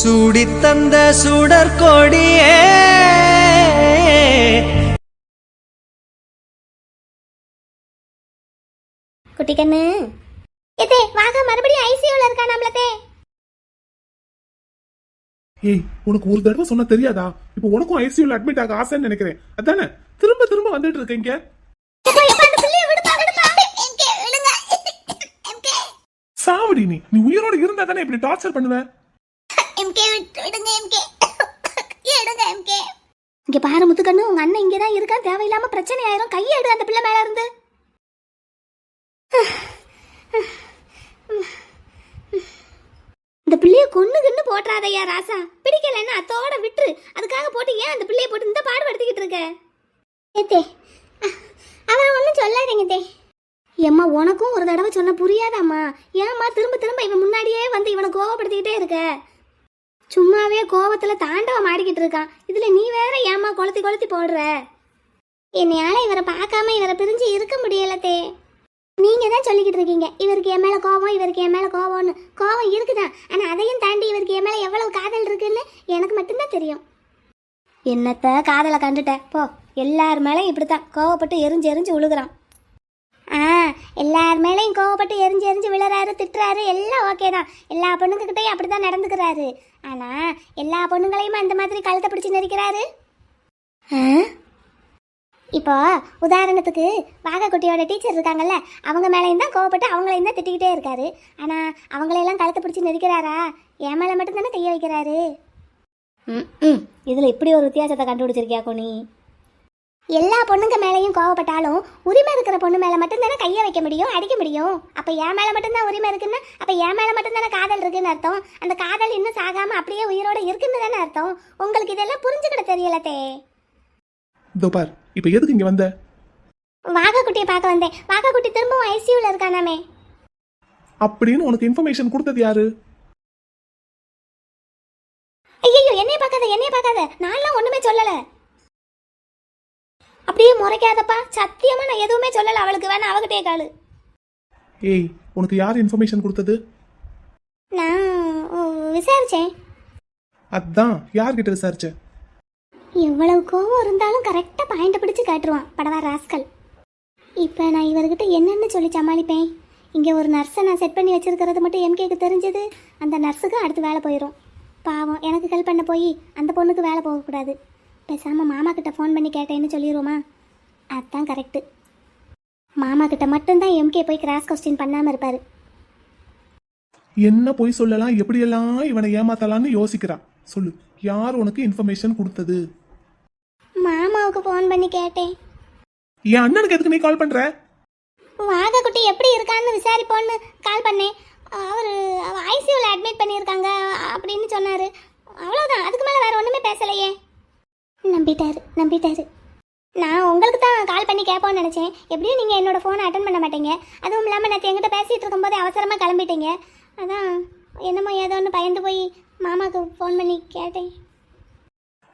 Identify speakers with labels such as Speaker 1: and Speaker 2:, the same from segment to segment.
Speaker 1: சூடித் தந்த சுடற்கொடியே.
Speaker 2: குட்டி கண்ணு எதே வாங்க மறுபடியும் ஐசியூல இருக்கா நம்மளதே.
Speaker 3: ஏய் உனக்கு ஒரு தடவை சொன்னா தெரியாதா? இப்போ உனக்கும் ஐசியூல அட்மிட் ஆக ஆசைன்னு நினைக்கிறேன். அதானே? திரும்ப திரும்ப வந்துட்டு இருக்கீங்க சாவடி நீ. நீ உயிரோட இருந்தா தானே இப்படி டார்ச்சர் பண்ணுவ
Speaker 2: இங்க பாரு முத்துக்கண்ணு உங்க அண்ணன் இங்கே தான் இருக்கான். தேவையில்லாம பிரச்சனை ஆயிரும் கையை எடு அந்த பிள்ளை மேல இருந்து இந்த பிள்ளைய கொன்னு கின்னு போட்டுறாதையா ராசா? பிடிக்கலன்னா அத்தோட விட்டுரு. அதுக்காக போட்டு ஏன் அந்த பிள்ளைய போட்டு இந்த பாடுபடுத்திக்கிட்டு இருக்க? ஏத்தே அவரை ஒன்றும் சொல்லாதீங்க தே. ஏம்மா உனக்கும் ஒரு தடவை சொன்ன புரியாதாம்மா. ஏம்மா திரும்ப திரும்ப இவன் முன்னாடியே வந்து இவனை கோவப்படுத்திக்கிட்டே இருக்க? சும்மாவே கோபத்துல தாண்டவம் ஆடிக்கிட்டு இருக்கான். இதுல நீ வேற ஏமா கொளுத்தி கொளுத்தி போடுற? என்னையால இவரை பார்க்காம இவரை பிரிஞ்சு இருக்க முடியலத்தே. நீங்க தான் சொல்லிக்கிட்டு இருக்கீங்க. இவருக்கு என் மேல கோவம் இவருக்கு என் மேல கோபம்னு. கோவம் இருக்குதான். ஆனா அதையும் தாண்டி இவருக்கு என் மேல எவ்வளவு காதல் இருக்குன்னு எனக்கு மட்டும்தான் தெரியும். என்னத்த காதலை கண்டுட்ட? போ. எல்லார் மேலே இப்படித்தான். கோவப்பட்டு எரிஞ்சு எரிஞ்சு உழுகுறான். ஆ எல்லார் மேலேயும் கோவப்பட்டு எரிஞ்சு எரிஞ்சு விழுறாரு திட்டுறாரு எல்லாம் ஓகே தான். எல்லா பொண்ணுங்ககிட்டயும் அப்படி தான் நடந்துக்கிறாரு. ஆனால் எல்லா பொண்ணுங்களையும் அந்த மாதிரி கழுத்தை பிடிச்சி நெரிக்கிறாரு? ஆ? இப்போ உதாரணத்துக்கு வாகக்குட்டியோட டீச்சர் இருக்காங்கல்ல அவங்க மேலேயும் தான் கோவப்பட்டு அவங்களையும் தான் திட்டிக்கிட்டே இருக்காரு. ஆனால் அவங்களையெல்லாம் கழுத்தை பிடிச்சி நெரிக்கிறாரா? என் மேலே மட்டும் தானே கைய வைக்கிறாரு? ம் ம். இதில் இப்படி ஒரு வித்தியாசத்தை கண்டுபிடிச்சிருக்கியா கோனி? எல்லா பொண்ணுங்க மேலேயும் கோவப்பட்டாலும் உரிமை இருக்கிற பொண்ணு மேலே மட்டும்தானே கையை வைக்க முடியும் அடிக்க முடியும்? அப்போ என் மேலே மட்டும்தான் உரிமை இருக்குன்னா அப்போ என் மேலே மட்டும்தானே காதல் இருக்குன்னு அர்த்தம்? அந்த காதல் இன்னும் சாகாம அப்படியே உயிரோட இருக்குன்னு தானே அர்த்தம்? உங்களுக்கு இதெல்லாம் புரிஞ்சுக்கிட தெரியலத்தே
Speaker 3: இதோ பார் இப்போ எதுக்கு இங்க வந்த?
Speaker 2: வாகக்குட்டியை பார்க்க வந்தேன். வாகக்குட்டி திரும்பவும் ஐசியூவில் இருக்கானாமே.
Speaker 3: அப்படின்னு உனக்கு இன்ஃபர்மேஷன் கொடுத்தது யாரு?
Speaker 2: ஐயோ என்னைய பார்க்காத என்னைய பார்க்காத. நான்லாம் ஒன்றுமே சொல்லலை. அப்படியே முறைக்காதப்பா. சத்தியமா நான் எதுவுமே சொல்லலை. அவளுக்கு வேணா அவகிட்டே காலு
Speaker 3: ஏய் உனக்கு யார் இன்ஃபர்மேஷன் கொடுத்தது?
Speaker 2: நான் விசாரிச்சேன்.
Speaker 3: அதான் யார்கிட்ட விசாரிச்ச?
Speaker 2: எவ்வளவு கோவம் இருந்தாலும் கரெக்டாக பாயிண்ட் பிடிச்சு காட்டுருவான். படவா ராஸ்கல். இப்போ நான் இவர்கிட்ட என்னன்னு சொல்லி சமாளிப்பேன். இங்கே ஒரு நர்ஸை நான் செட் பண்ணி வச்சிருக்கிறது மட்டும் எம்கேக்கு தெரிஞ்சது. அந்த நர்ஸுக்கு அடுத்து வேலை போயிடும் பாவம் எனக்கு ஹெல்ப் பண்ண போய் அந்த பொண்ணுக்கு வேலை போகக்கூடாது. பேசாமல் மாமா கிட்ட ஃபோன் பண்ணி கேட்டேன்னு சொல்லிடுவோமா அதுதான் கரெக்டு மாமா கிட்ட மட்டும்தான் எம்கே போய் கிராஸ் கொஸ்டின் பண்ணாமல் இருப்பார்.
Speaker 3: என்ன போய் சொல்லலாம் எப்படியெல்லாம் இவனை ஏமாத்தலாம்னு யோசிக்கிறா? சொல்லு யார் உனக்கு இன்ஃபர்மேஷன் கொடுத்தது?
Speaker 2: மாமாவுக்கு ஃபோன் பண்ணி கேட்டேன்.
Speaker 3: என் அண்ணனுக்கு எதுக்கு நீ கால் பண்ற?
Speaker 2: வாகக்குட்டி எப்படி இருக்கான்னு விசாரிப்போன்னு கால் பண்ணேன். அவர் ஐசியூவில் அட்மிட் பண்ணியிருக்காங்க அப்படின்னு சொன்னார். அவ்வளோதான் அதுக்கு மேலே வேறு ஒன்றுமே பேசலையே. நம்பிட்டாரு நம்பிட்டாரு. நான் உங்களுக்கு தான் கால் பண்ணி கேட்போன்னு நினச்சேன். எப்படியும் நீங்கள் என்னோட ஃபோனை அட்டன் பண்ண மாட்டீங்க. அதுவும் இல்லாமல் நேற்று என்கிட்ட பேசிகிட்டு இருக்கும்போது அவசரமாக கிளம்பிட்டீங்க. அதான் என்னமோ ஏதோன்னு பயந்து போய் மாமாவுக்கு ஃபோன் பண்ணி கேட்டேன்.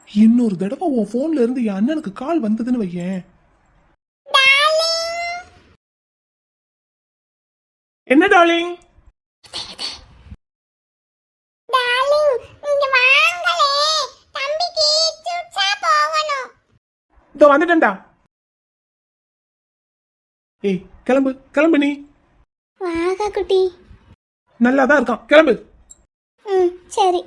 Speaker 3: இன்னொரு தடவை உன் போன்ல இருந்து என் அண்ணனுக்கு கால் வந்ததுன்னு வையேன். என்ன டார்லிங் இதோ வந்துட்டேன்டா. ஏய் கிளம்பு கிளம்பு நீ.
Speaker 2: வாகக்குட்டி
Speaker 3: நல்லா தான் இருக்கான். கிளம்பு.
Speaker 2: ம் சரி.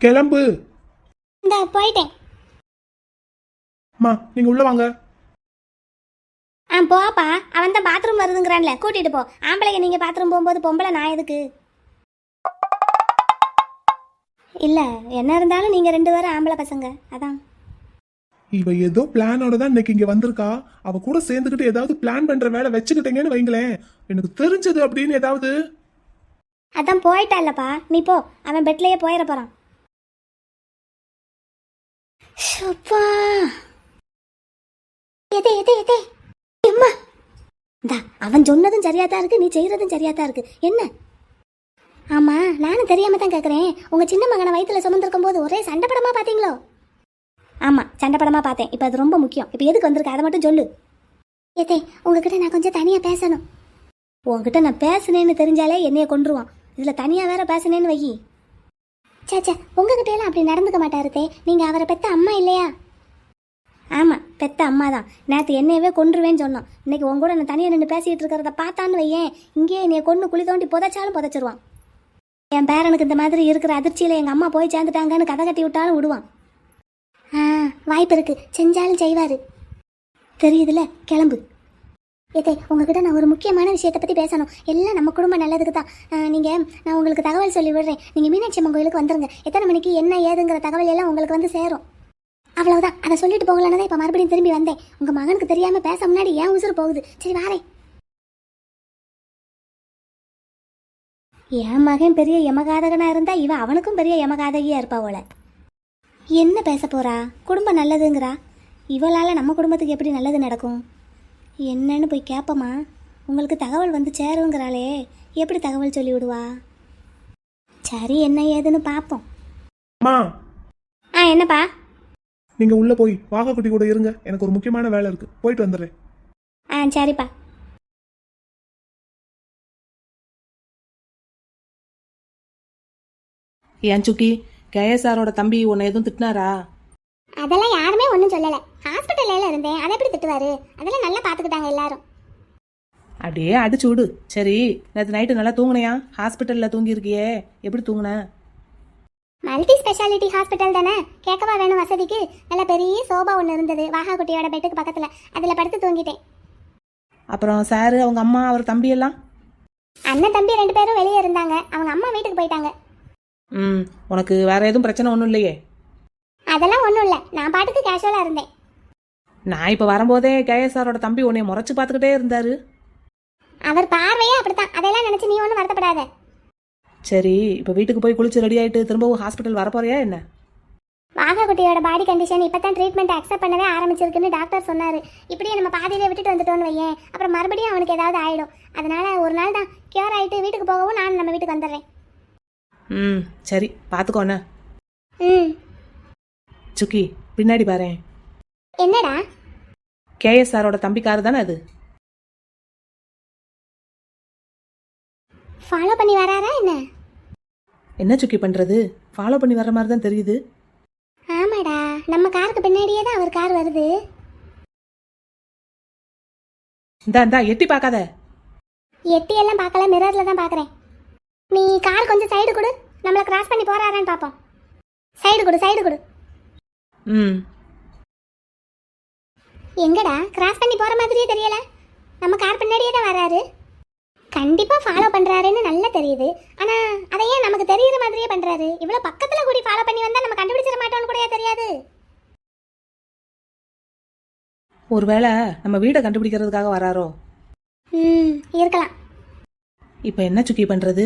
Speaker 3: கிளம்பு.
Speaker 2: இந்த போயிட்டேன்.
Speaker 3: அம்மா நீங்க உள்ள வாங்க.
Speaker 2: ஆ போப்பா. அவன் தான் பாத்ரூம் வருதுங்கிறான்ல. கூட்டிட்டு போ. ஆம்பளைங்க நீங்க பாத்ரூம் போகும்போது பொம்பளை நான் எதுக்கு? இல்ல என்ன இருந்தாலும் நீங்க ரெண்டு பேரும் ஆம்பளை பசங்க அதான்.
Speaker 3: இவ ஏதோ பிளானோட தான் இன்னைக்கு இங்க வந்திருக்கா. அவ கூட சேர்ந்துக்கிட்டு ஏதாவது பிளான் பண்ற வேலை வச்சுக்கிட்டீங்கன்னு வைங்களேன். எனக்கு தெரிஞ்சது அப்படின்னு ஏதாவது.
Speaker 2: அதான் போயிட்டால்லப்பா நீ போ. அவன் பெட்லயே போயிட போறான். எதே எதே எதே. இந்தா அவன் சொன்னதும் சரியா தான் இருக்கு நீ செய்யறதும் சரியா தான் இருக்கு. என்ன? ஆமா நானும் தெரியாம தான் கேட்குறேன் உங்க சின்ன மகனை வயித்துல சுமந்திருக்கும் போது ஒரே சண்டை படமா பாத்தீங்களோ? ஆமா சண்டை படமா பார்த்தேன். இப்போ அது ரொம்ப முக்கியம். இப்போ எதுக்கு வந்திருக்க? அதை மட்டும் சொல்லு. ஏத்தே உங்ககிட்ட நான் கொஞ்சம் தனியா பேசணும். உங்ககிட்ட நான் பேசுனேன்னு தெரிஞ்சாலே என்னைய கொண்டுருவான் இதுல தனியா வேற பேசுனேன்னு வை சாச்சா உங்ககிட்ட எல்லாம் அப்படி நடந்துக்க மாட்டாரு நீங்கள் நீங்க அவரை பெத்த அம்மா இல்லையா? ஆமா பெத்த அம்மா தான் நேற்று என்னையவே கொன்றுவேன்னு சொன்னோம் இன்னைக்கு உங்க கூட நான் தனியாக நின்று பேசிட்டு இருக்கிறத பார்த்தான்னு வையேன். இங்கேயே என்னைய கொண்டு குழி தோண்டி புதைச்சாலும் புதைச்சிருவான். என் பேரனுக்கு இந்த மாதிரி இருக்கிற அதிர்ச்சியில் எங்கள் அம்மா போய் சேர்ந்துட்டாங்கன்னு கதை கட்டி விட்டாலும் விடுவான். ஆ வாய்ப்பு இருக்கு. செஞ்சாலும் செய்வார். தெரியுதுல? கிளம்பு. ஏதே உங்ககிட்ட நான் ஒரு முக்கியமான விஷயத்தை பற்றி பேசணும். எல்லாம் நம்ம குடும்பம் நல்லதுக்கு தான். நீங்கள் நான் உங்களுக்கு தகவல் சொல்லி விடுறேன். நீங்கள் மீனாட்சி அம்மன் கோயிலுக்கு வந்துருங்க. எத்தனை மணிக்கு என்ன ஏதுங்கிற தகவல் எல்லாம் உங்களுக்கு வந்து சேரும். அவ்வளவுதான். அதை சொல்லிட்டு போகலன்னு தான் இப்போ மறுபடியும் திரும்பி வந்தேன். உங்கள் மகனுக்கு தெரியாமல் பேச முன்னாடி ஏன் உசுறு போகுது. சரி வாரேன். என் மகன் பெரிய யமகாதகனா இருந்தா இவ அவனுக்கும் பெரிய யமகாதகியா இருப்பா போல. என்ன பேச போறா? குடும்பம் நல்லதுங்கிறா? இவளால நம்ம குடும்பத்துக்கு எப்படி நல்லது நடக்கும்? என்னன்னு போய் கேப்பமா? உங்களுக்கு தகவல் வந்து சேருங்கிறாளே. எப்படி தகவல் சொல்லி விடுவா? சரி என்ன ஏதுன்னு பார்ப்போம்
Speaker 3: அம்மா.
Speaker 2: ஆ என்னப்பா?
Speaker 3: நீங்க உள்ள போய் வாகக்குட்டி கூட இருங்க. எனக்கு ஒரு முக்கியமான வேலை இருக்கு. போயிட்டு வந்துடுறேன்.
Speaker 2: ஆ சரிப்பா.
Speaker 4: ஏன் சுக்கி கேஎஸ்ஆரோட தம்பி உன்னை எதுவும் திட்டினாரா?
Speaker 2: அதெல்லாம் யாருமே ஒன்றும் சொல்லலை. ஹாஸ்பிட்டல்ல இருந்தேன். அதை எப்படி திட்டுவாரு? அதெல்லாம் நல்லா பார்த்துக்கிட்டாங்க எல்லாரும்.
Speaker 4: அப்படியே அடிச்சு விடு. சரி நேற்று நைட்டு நல்லா தூங்குனியா? ஹாஸ்பிட்டலில் தூங்கியிருக்கியே. எப்படி தூங்குன?
Speaker 2: மல்டி ஸ்பெஷாலிட்டி ஹாஸ்பிட்டல் தானே? கேட்கவா வேணும் வசதிக்கு? நல்ல பெரிய சோபா ஒன்று இருந்தது. வாகா குட்டியோட பெட்டுக்கு பக்கத்தில். அதில் படுத்து தூங்கிட்டேன்.
Speaker 4: அப்புறம் சாரு அவங்க அம்மா அவர் தம்பி எல்லாம்
Speaker 2: அண்ணன் தம்பி ரெண்டு பேரும் வெளியே இருந்தாங்க. அவங்க அம்மா வீட்டுக்கு போயிட்டாங்க.
Speaker 4: ம் உனக்கு வேற எதுவும் பிரச்சனை ஒன்றும் இல்லையே?
Speaker 2: அதெல்லாம் ஒன்றும் இல்லை. நான் பாட்டுக்கு கேஷுவலாக இருந்தேன்.
Speaker 4: நான் இப்போ வரும்போதே கேஎஸ்ஆரோட தம்பி உன்னை முறைச்சு பார்த்துக்கிட்டே இருந்தாரு.
Speaker 2: அவர் பார்வையே அப்படித்தான். அதெல்லாம் நினச்சி நீ ஒன்றும் வருத்தப்படாத.
Speaker 4: சரி இப்போ வீட்டுக்கு போய் குளிச்சு ரெடி ஆயிட்டு திரும்பவும் ஹாஸ்பிட்டல் வரப்போறியா என்ன?
Speaker 2: வாகா குட்டியோட பாடி கண்டிஷன் இப்போ தான் ட்ரீட்மெண்ட் அக்செப்ட் பண்ணவே ஆரம்பிச்சிருக்குன்னு டாக்டர் சொன்னார். இப்படியே நம்ம பாதியிலே விட்டுட்டு வந்துட்டோன்னு வையேன். அப்புறம் மறுபடியும் அவனுக்கு ஏதாவது ஆயிடும். அதனால ஒரு நாள் தான் கியூர் ஆகிட்டு வீட்டுக்கு போகவும் நான் நம்ம வீட்டுக்கு வந்துடுறேன்.
Speaker 4: ம் சரி பார்த்துக்கோண்ணே
Speaker 2: ம்.
Speaker 4: சுக்கி பின்னாடி பாரேன்.
Speaker 2: என்னடா?
Speaker 4: கேஎஸ்ஆரோட தம்பி காரு தானே அது?
Speaker 2: ஃபாலோ பண்ணி வராரா என்ன?
Speaker 4: என்ன சுக்கி பண்ணுறது ஃபாலோ பண்ணி வர்ற மாதிரி தான் தெரியுது.
Speaker 2: ஆமாடா நம்ம காருக்கு பின்னாடியே தான் அவர் கார் வருது.
Speaker 4: இந்தா இந்தா எட்டி பார்க்காத.
Speaker 2: எட்டி எல்லாம் பார்க்கல மிரர்ல தான் பார்க்குறேன். நீ கார் கொஞ்சம் சைடு கொடு. நம்மளை கிராஸ் பண்ணி போறாரான்னு பார்ப்போம் சைடு கொடு சைடு கொடு.
Speaker 4: ம்.
Speaker 2: எங்கடா? கிராஸ் பண்ணி போற மாதிரியே தெரியல. நம்ம கார் பின்னாடியே தான் வராரு. கண்டிப்பா ஃபாலோ பண்றாருன்னு நல்லா தெரியுது. ஆனா அதை ஏன் நமக்கு தெரியுற மாதிரியே பண்றாரு. இவ்வளவு பக்கத்துல கூடி ஃபாலோ பண்ணி வந்தா நம்ம கண்டுபிடிச்சிட மாட்டோம்னு கூட தெரியாது.
Speaker 4: ஒருவேளை நம்ம வீடை கண்டுபிடிக்கிறதுக்காக வராரோ?
Speaker 2: ம் இருக்கலாம்.
Speaker 4: இப்போ என்ன சுக்கி பண்ணுறது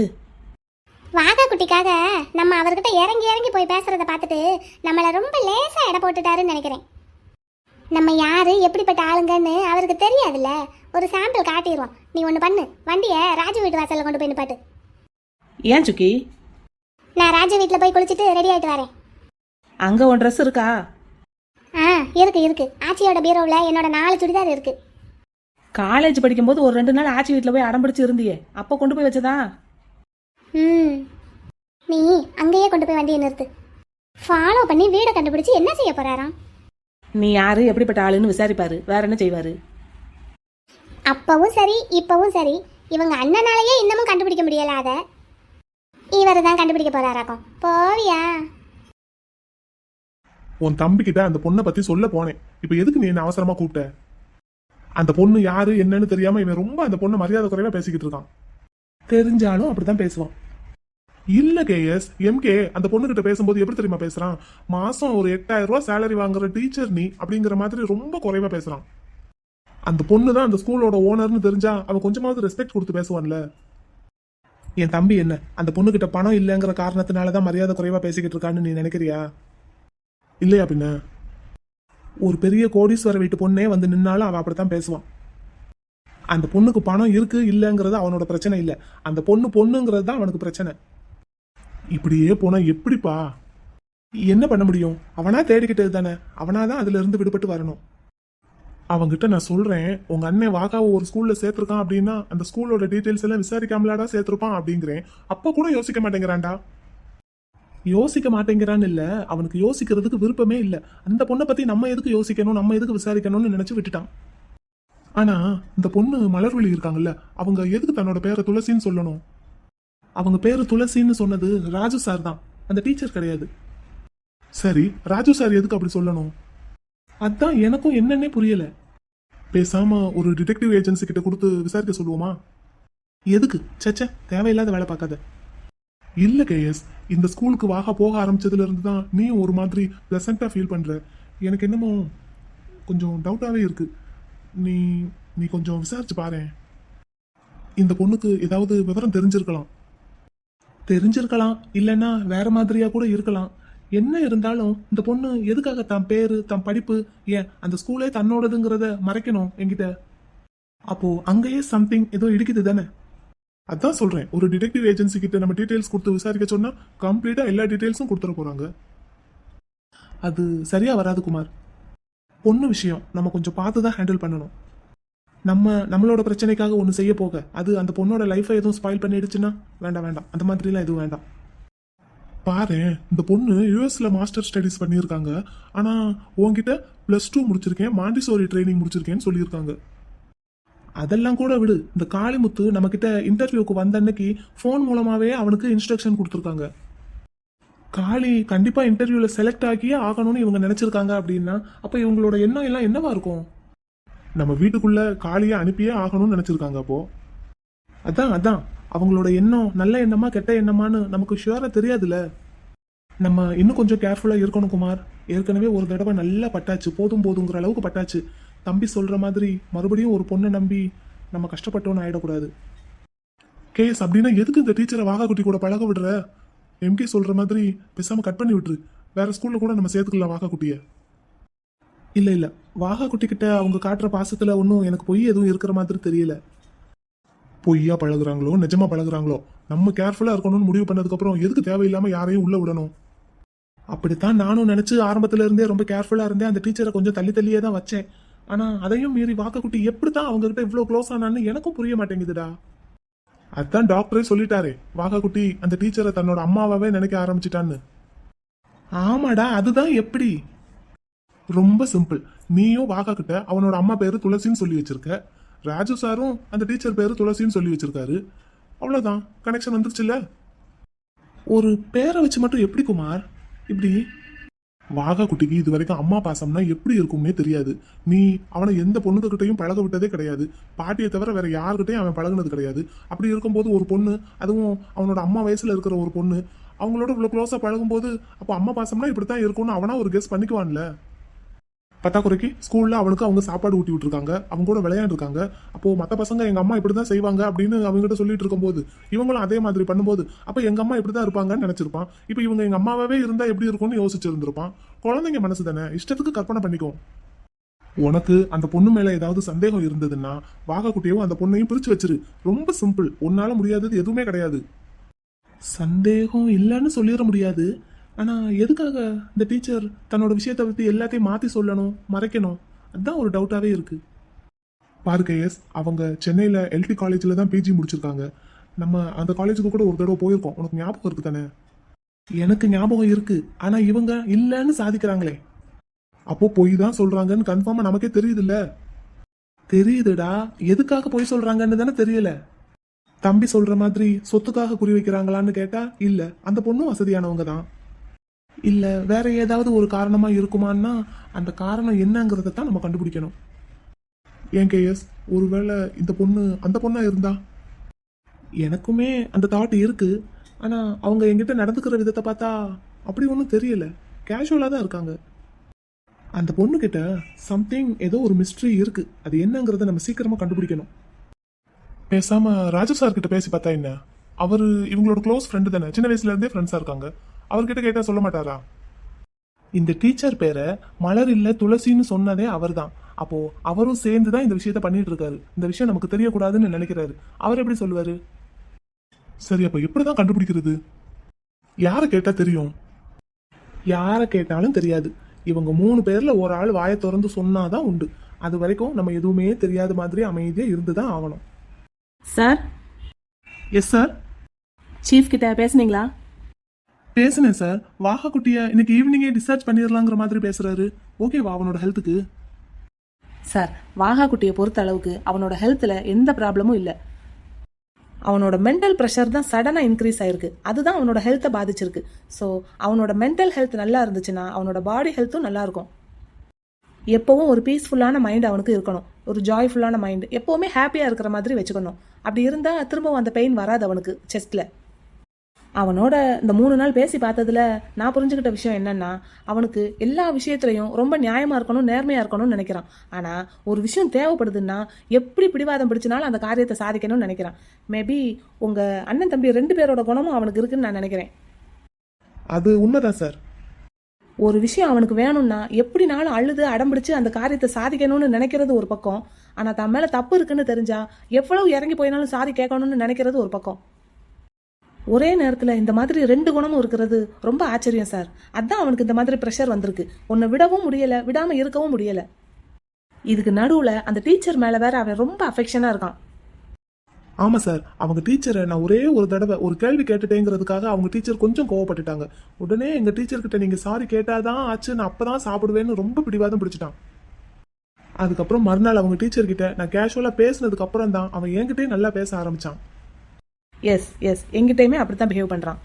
Speaker 2: வாகா குட்டிக்காக. நம்ம அவர்கிட்ட இறங்கி இறங்கி போய் பேசுறத பார்த்துட்டு நம்மளை ரொம்ப லேசா எடை போட்டுட்டாருன்னு நினைக்கிறேன். நம்ம யாரு எப்படிப்பட்ட ஆளுங்கன்னு அவருக்கு தெரியாதுல்ல. ஒரு சாம்பிள் காட்டிடுவோம் நீ ஒன்று பண்ணு. வண்டியை ராஜு வீட்டு வாசல்ல கொண்டு போய் நிப்பாட்டு
Speaker 4: ஏன் சுக்கி?
Speaker 2: நான் ராஜு வீட்டில் போய் குளிச்சுட்டு ரெடி ஆயிட்டு வரேன்.
Speaker 4: அங்கே உன் ட்ரெஸ் இருக்கா?
Speaker 2: ஆ இருக்கு இருக்கு. ஆச்சியோட பீரோவில் என்னோட நாலு சுடிதார் இருக்கு.
Speaker 4: காலேஜ் படிக்கும்போது ஒரு ரெண்டு நாள் ஆச்சி வீட்டில் போய் அடம் பிடிச்சு இருந்தியே. அப்போ கொண்டு போய் வச்சதா?
Speaker 2: ம். நீ அங்கேயே கொண்டு போய் வண்டியை நிறுத்து. ஃபாலோ பண்ணி வீடை கண்டுபிடிச்சு என்ன செய்ய போறாராம்?
Speaker 4: நீ யாரு? எப்படிப்பட்ட ஆளுன்னு விசாரிப்பாரு. வேற என்ன செய்வாரு?
Speaker 2: அப்பவும் சரி இப்பவும் சரி. இவங்க அண்ணனாலேயே இன்னமும் கண்டுபிடிக்க முடியல அத. இவர் தான் கண்டுபிடிக்க போறாராக்கும். போவியா?
Speaker 3: உன் தம்பி கிட்ட அந்த பொண்ணை பத்தி சொல்ல போனேன். இப்போ எதுக்கு நீ என்ன அவசரமா கூப்பிட்ட? அந்த பொண்ணு யாரு என்னன்னு தெரியாம இவன் ரொம்ப அந்த பொண்ணு மரியாதை குறைவா பேசிக்கிட்டு இருக்கான். தெரிஞ்சாலும் அப்படித்தான் பேசுவான். இல்ல கேஎஸ் எம்கே அந்த பொண்ணு கிட்ட பேசும்போது எப்படி தெரியுமா பேசுறான்? மாசம் ஒரு எட்டாயிரம் ரூபாய் சேலரி வாங்குற டீச்சர் நீ அப்படிங்கிற மாதிரி ரொம்ப குறைவா பேசுறான். அந்த பொண்ணு தான் அந்த ஸ்கூலோட ஓனர்னு தெரிஞ்சா அவன் கொஞ்சமாவது ரெஸ்பெக்ட் கொடுத்து பேசுவான்ல. என் தம்பி என்ன அந்த பொண்ணு கிட்ட பணம் இல்லைங்கிற காரணத்தினால தான் மரியாதை குறைவா பேசிக்கிட்டு இருக்கான்னு நீ நினைக்கிறியா? இல்லையா பின்ன? ஒரு பெரிய கோடீஸ்வர வீட்டு பொண்ணே வந்து நின்னாலும் அவன் அப்படித்தான் பேசுவான். அந்த பொண்ணுக்கு பணம் இருக்கு இல்லைங்கிறது அவனோட பிரச்சனை இல்லை. அந்த பொண்ணு பொண்ணுங்கிறது தான் அவனுக்கு பிரச்சனை. இப்படியே போனா எப்படிப்பா? என்ன பண்ண முடியும்? அவனா தேடிக்கிட்டது தானே. அவனா தான் அதுல இருந்து விடுபட்டு வரணும். அவங்கிட்ட நான் சொல்றேன் உங்க அண்ணன் வாக்காவை ஒரு ஸ்கூல்ல சேர்த்திருக்கான் அப்படின்னா அந்த ஸ்கூலோட டீட்டெயில்ஸ் எல்லாம் விசாரிக்காமலாடா சேர்த்திருப்பான் அப்படிங்கிறேன். அப்ப கூட யோசிக்க மாட்டேங்கிறான்டா. யோசிக்க மாட்டேங்கிறான்னு இல்ல. அவனுக்கு யோசிக்கிறதுக்கு விருப்பமே இல்ல. அந்த பொண்ணை பத்தி நம்ம எதுக்கு யோசிக்கணும்? நம்ம எதுக்கு விசாரிக்கணும்னு நினைச்சு விட்டுட்டான். ஆனா இந்த பொண்ணு மலர்விழி இருக்காங்கல்ல அவங்க எதுக்கு தன்னோட பேரை துளசின்னு சொல்லணும்? அவங்க பேரு துளசின்னு சொன்னது ராஜு சார் தான். அந்த டீச்சர் கிடையாது. சரி ராஜு சார் எதுக்கு அப்படி சொல்லணும்? அதான் எனக்கும் என்னன்னே புரியல. பேசாம ஒரு டிடெக்டிவ் ஏஜென்சி கிட்ட கொடுத்து விசாரிக்க சொல்லுவோமா? எதுக்கு? சச்ச தேவையில்லாத வேலை பார்க்காத. இல்ல கேஎஸ் இந்த ஸ்கூலுக்கு வாக போக ஆரம்பிச்சதுல இருந்து தான் நீ ஒரு மாதிரி ப்ளசண்டா ஃபீல் பண்ற. எனக்கு என்னமோ கொஞ்சம் டவுட்டாவே இருக்கு. நீ நீ கொஞ்சம் விசாரிச்சு பாரு. இந்த பொண்ணுக்கு ஏதாவது விவரம் தெரிஞ்சிருக்கலாம். தெரிஞ்சிருக்கலாம் இல்லைன்னா வேற மாதிரியா கூட இருக்கலாம். என்ன இருந்தாலும் இந்த பொண்ணு எதுக்காக தன் பேரு தன் படிப்பு ஏன் அந்த ஸ்கூலே தன்னோடதுங்கிறத மறைக்கணும் என்கிட்ட. அப்போ அங்கேயே சம்திங் ஏதோ இடிக்குது தானே? அதான் சொல்றேன் ஒரு டிடெக்டிவ் ஏஜென்சி கிட்ட நம்ம டீடைல்ஸ் கொடுத்து விசாரிக்க சொன்னா கம்ப்ளீட்டா எல்லா டீடைல்ஸும் கொடுத்துட போறாங்க. அது சரியா வராது குமார். பொண்ணு விஷயம் நம்ம கொஞ்சம் பார்த்து தான் ஹேண்டில் பண்ணணும். நம்ம நம்மளோட பிரச்சனைக்காக ஒன்று செய்ய போக அது அந்த பொண்ணோட லைஃபை எதுவும் ஸ்பாயில் பண்ணிடுச்சுன்னா வேண்டாம் வேண்டாம். அந்த மாதிரிலாம் எதுவும் வேண்டாம். பாரு இந்த பொண்ணு யூஎஸ்ல மாஸ்டர் ஸ்டடீஸ் பண்ணியிருக்காங்க. ஆனால் உன்கிட்ட ப்ளஸ் டூ முடிச்சிருக்கேன் மாண்டிசோரி ட்ரைனிங் முடிச்சிருக்கேன்னு சொல்லியிருக்காங்க. அதெல்லாம் கூட விடு. இந்த காளிமுத்து நம்மக்கிட்ட இன்டர்வியூக்கு வந்த அன்னைக்கு ஃபோன் மூலமாகவே அவனுக்கு இன்ஸ்ட்ரக்ஷன் கொடுத்துருக்காங்க. காளி கண்டிப்பா இன்டர்வியூல செலக்ட் ஆகியே ஆகணும்னு இவங்க நினைச்சிருக்காங்க அப்படின்னா அப்ப இவங்களோட எண்ணம் எல்லாம் என்னவா இருக்கும்? நம்ம வீட்டுக்குள்ள காளியை அனுப்பியே ஆகணும்னு நினைச்சிருக்காங்க அப்போ. அதான் அதான். அவங்களோட எண்ணம் நல்ல எண்ணமா கெட்ட எண்ணமான்னு நமக்கு ஷுவரா தெரியாதுல்ல. நம்ம இன்னும் கொஞ்சம் கேர்ஃபுல்லா இருக்கணும் குமார். ஏற்கனவே ஒரு தடவை நல்லா பட்டாச்சு போதும் போதுங்கிற அளவுக்கு பட்டாச்சு. தம்பி சொல்ற மாதிரி மறுபடியும் ஒரு பொண்ணை நம்பி நம்ம கஷ்டப்பட்டோன்னு ஆயிடக்கூடாது. கேஸ் அப்படின்னா எதுக்கு இந்த டீச்சரை வாகாக்குட்டி கூட பழக விடுற? எம்கே சொல்ற மாதிரி பேசாம கட் பண்ணி விட்டுரு. வேற ஸ்கூல்ல கூட நம்ம சேர்த்துக்கலாம் வாகாக்குட்டிய. இல்ல இல்ல. வாகாக்குட்டி கிட்ட அவங்க காட்டுற பாசத்துல ஒன்றும் எனக்கு பொய் எதுவும் இருக்கிற மாதிரி தெரியல. பொய்யா பழகுறாங்களோ நிஜமா பழகுறாங்களோ நம்ம கேர்ஃபுல்லா இருக்கணும்னு முடிவு பண்ணதுக்கு அப்புறம் எதுக்கு தேவையில்லாம யாரையும் உள்ள விடணும்? அப்படித்தான் நானும் நினைச்சு ஆரம்பத்துல இருந்தே ரொம்ப கேர்ஃபுல்லா இருந்தேன் அந்த டீச்சரை கொஞ்சம் தள்ளி தள்ளியே தான் வச்சேன். ஆனா அதையும் மீறி வாக்கக்குட்டி எப்படி தான் அவங்க கிட்ட இவ்வளவு க்ளோஸ் ஆனான்னு எனக்கும் புரிய மாட்டேங்குதுடா. அதான் டாக்டரே வாகா குட்டி அந்த டீச்சரை தன்னோட அம்மாவாவே நினைக்க ஆரம்பிச்சிட்டான்னு. ஆமாடா அதுதான் எப்படி? ரொம்ப சிம்பிள். நீயும் வாகா கிட்ட அவனோட அம்மா பேரு துளசின்னு சொல்லி வச்சிருக்க. ராஜு சாரும் அந்த டீச்சர் பேரு துளசின்னு சொல்லி வச்சிருக்காரு. அவ்வளவுதான். கனெக்ஷன் வந்துருச்சுல்ல? ஒரு பேரை வச்சு மட்டும் எப்படி குமார்? இப்படி வாகா குட்டிக்கு இது வரைக்கும் அம்மா பாசம்னா எப்படி இருக்கும்னே தெரியாது. நீ அவனை எந்த பொண்ணுகிட்டையும் பழக விட்டதே கிடையாது. பாட்டியை தவிர வேற யாருக்கிட்டையும் அவன் பழகுனது கிடையாது. அப்படி இருக்கும்போது ஒரு பொண்ணு அதுவும் அவனோட அம்மா வயசுல இருக்கிற ஒரு பொண்ணு அவங்களோட இவ்வளோ க்ளோஸாக பழகும்போது அப்போ அம்மா பாசம்னா இப்படி தான் இருக்கும்னு அவனா ஒரு கெஸ் பண்ணிக்குவான்ல? பத்தாக்குறைக்கு ஸ்கூல்ல அவனுக்கு அவங்க சாப்பாடு ஊட்டி விட்டுருக்காங்க. அவங்க கூட விளையாண்டுருக்காங்க அப்போ மற்ற பசங்க எங்க அம்மா இப்படி தான் செய்வாங்க அப்படின்னு அவங்ககிட்ட சொல்லிட்டு இருக்கும்போது இவங்களும் அதே மாதிரி பண்ணும்போது அப்போ எங்க அம்மா இப்படி தான் இருப்பாங்கன்னு நினைச்சிருப்பான். இப்போ இவங்க எங்க அம்மாவே இருந்தா எப்படி இருக்கும்னு யோசிச்சிருந்திருப்பான். குழந்தைங்க மனசு தானே? இஷ்டத்துக்கு கற்பனை பண்ணிக்கோ. உனக்கு அந்த பொண்ணு மேல ஏதாவது சந்தேகம் இருந்ததுன்னா வாகக்குட்டியவும் அந்த பொண்ணையும் பிரிச்சு வச்சிரு. ரொம்ப சிம்பிள் உன்னால முடியாதது எதுவுமே கிடையாது. சந்தேகம் இல்லைன்னு சொல்லிட முடியாது. ஆனால் எதுக்காக இந்த டீச்சர் தன்னோட விஷயத்தை பற்றி எல்லாத்தையும் மாற்றி சொல்லணும் மறைக்கணும்? அதுதான் ஒரு டவுட்டாகவே இருக்குது பாரு கேஎஸ் அவங்க சென்னையில் எல்டி காலேஜில் தான் பிஜி முடிச்சிருக்காங்க. நம்ம அந்த காலேஜுக்கு கூட ஒரு தடவை போயிருக்கோம். உனக்கு ஞாபகம் இருக்கு தானே? எனக்கு ஞாபகம் இருக்குது ஆனால் இவங்க இல்லைன்னு சாதிக்கிறாங்களே. அப்போ பொய் தான் சொல்கிறாங்கன்னு கன்ஃபார்மாக நமக்கே தெரியுதுல்ல. தெரியுதுடா. எதுக்காக பொய் சொல்கிறாங்கன்னு தானே தெரியல. தம்பி சொல்ற மாதிரி சொத்துக்காக குறி வைக்கிறாங்களான்னு கேட்டா இல்ல. அந்த பொண்ணும் வசதியானவங்க தான். இல்ல வேற ஏதாவது ஒரு காரணமா இருக்குமான்னா அந்த காரணம் என்னங்கிறத தான் நம்ம கண்டுபிடிக்கணும். ஏன் கேஎஸ் ஒருவேளை இந்த பொண்ணு அந்த பொண்ணா இருந்தா? எனக்குமே அந்த தாட் இருக்கு. ஆனா அவங்க என்கிட்ட நடந்துக்கிற விதத்தை பார்த்தா அப்படி ஒன்றும் தெரியல. கேஷுவலாக தான் இருக்காங்க. அந்த பொண்ணுக்கிட்ட சம்திங் ஏதோ ஒரு மிஸ்ட்ரி இருக்கு. அது என்னங்கிறத நம்ம சீக்கிரமா கண்டுபிடிக்கணும். பேசாம ராஜு சார் கிட்ட பேசி பார்த்தா என்ன? அவரு இவங்களோட க்ளோஸ் ஃப்ரெண்டு தானே? சின்ன வயசுல இருந்தே இருக்காங்க. அவர்கிட்ட கேட்டா சொல்ல மாட்டாரா? இந்த டீச்சர் பேரை மலர் இல்ல துளசின்னு சொன்னதே அவர்தான். அப்போ அவரும் சேர்ந்து தான் இந்த விஷயத்த பண்ணிட்டு இருக்காரு இந்த விஷயம் நமக்கு தெரியக்கூடாதுன்னு நினைக்கிறாரு. அவர் எப்படி சொல்லுவாரு? சரி அப்ப எப்படிதான் கண்டுபிடிக்கிறது? யாரை கேட்டா தெரியும்? யாரை கேட்டாலும் தெரியாது. இவங்க மூணு பேர்ல ஒரு ஆள் வாயை திறந்து சொன்னாதான் உண்டு. அது வரைக்கும் நம்ம எதுவுமே தெரியாத மாதிரி அமைதியா இருந்து தான் ஆகணும்.
Speaker 4: சார்?
Speaker 3: எஸ் சார்
Speaker 4: சீஃப் கிட்ட பேசுனீங்களா?
Speaker 3: பேசுனேன் சார். வாகா குட்டிய இன்னைக்கு ஈவினிங்கே டிஸ்சார்ஜ் பண்ணிடலாங்கிற மாதிரி பேசுறாரு. ஓகேவா அவனோட ஹெல்த்துக்கு
Speaker 4: சார் வாகா குட்டியை பொறுத்த அளவுக்கு அவனோட ஹெல்த்தில் எந்த ப்ராப்ளமும் இல்லை. அவனோட மென்டல் ப்ரெஷர் தான் சடனாக இன்க்ரீஸ் ஆயிருக்கு. அதுதான் அவனோட ஹெல்த்தை பாதிச்சிருக்கு. ஸோ அவனோட மென்டல் ஹெல்த் நல்லா இருந்துச்சுன்னா அவனோட பாடி ஹெல்த்தும் நல்லா இருக்கும். எப்போவும் ஒரு பீஸ்ஃபுல்லான மைண்ட் அவனுக்கு இருக்கணும். ஒரு ஜாய்ஃபுல்லான மைண்ட் எப்போவுமே ஹாப்பியாக இருக்கிற மாதிரி வச்சுக்கணும். அப்படி இருந்தால் திரும்பவும் அந்த பெயின் வராது அவனுக்கு செஸ்ட்டில் அவனோட இந்த மூணு நாள் பேசி பார்த்ததுல நான் புரிஞ்சுக்கிட்ட விஷயம் என்னன்னா அவனுக்கு எல்லா விஷயத்துலையும் ரொம்ப நியாயமா இருக்கணும் நேர்மையா இருக்கணும்னு நினைக்கிறான். ஆனா ஒரு விஷயம் தேவைப்படுதுன்னா எப்படி பிடிவாதம் பிடிச்சினாலும் அந்த காரியத்தை சாதிக்கணும்னு நினைக்கிறான். மேபி உங்க அண்ணன் தம்பி ரெண்டு பேரோட குணமும் அவனுக்கு இருக்குன்னு நான் நினைக்கிறேன்.
Speaker 3: அது உண்மைதான் சார்
Speaker 4: ஒரு விஷயம் அவனுக்கு வேணும்னா எப்படினாலும் அழுது அடம்பிடிச்சு அந்த காரியத்தை சாதிக்கணும்னு நினைக்கிறது ஒரு பக்கம். ஆனா தன் மேல தப்பு இருக்குன்னு தெரிஞ்சா எவ்வளவு இறங்கி போயினாலும் சாரி கேட்கணும்னு நினைக்கிறது ஒரு பக்கம். ஒரே நேரத்தில் இந்த மாதிரி ரெண்டு குணமும் இருக்கிறது ரொம்ப ஆச்சரியம் சார். அதான் அவனுக்கு இந்த மாதிரி ப்ரெஷர் வந்திருக்கு. உன்னை விடவும் முடியலை விடாமல் இருக்கவும் முடியலை. இதுக்கு நடுவில் அந்த டீச்சர் மேலே வேற அவன் ரொம்ப அஃபெக்ஷனாக இருக்கான்.
Speaker 3: ஆமாம் சார் அவங்க டீச்சரை நான் ஒரே ஒரு தடவை ஒரு கேள்வி கேட்டுட்டேங்கிறதுக்காக அவங்க டீச்சர் கொஞ்சம் கோவப்பட்டுட்டாங்க. உடனே எங்கள் டீச்சர்கிட்ட நீங்கள் சாரி கேட்டாதான் ஆச்சு நான் அப்போ தான் சாப்பிடுவேன்னு ரொம்ப பிடிவாதம் பிடிச்சிட்டான். அதுக்கப்புறம் மறுநாள் அவங்க டீச்சர்கிட்ட நான் கேஷுவலாக பேசினதுக்கப்புறம் தான் அவன் என்கிட்டயே நல்லா பேச ஆரம்பிச்சான்.
Speaker 4: எஸ் எஸ் எங்கிட்டயுமே அப்படித்தான் பிஹேவ் பண்றான்.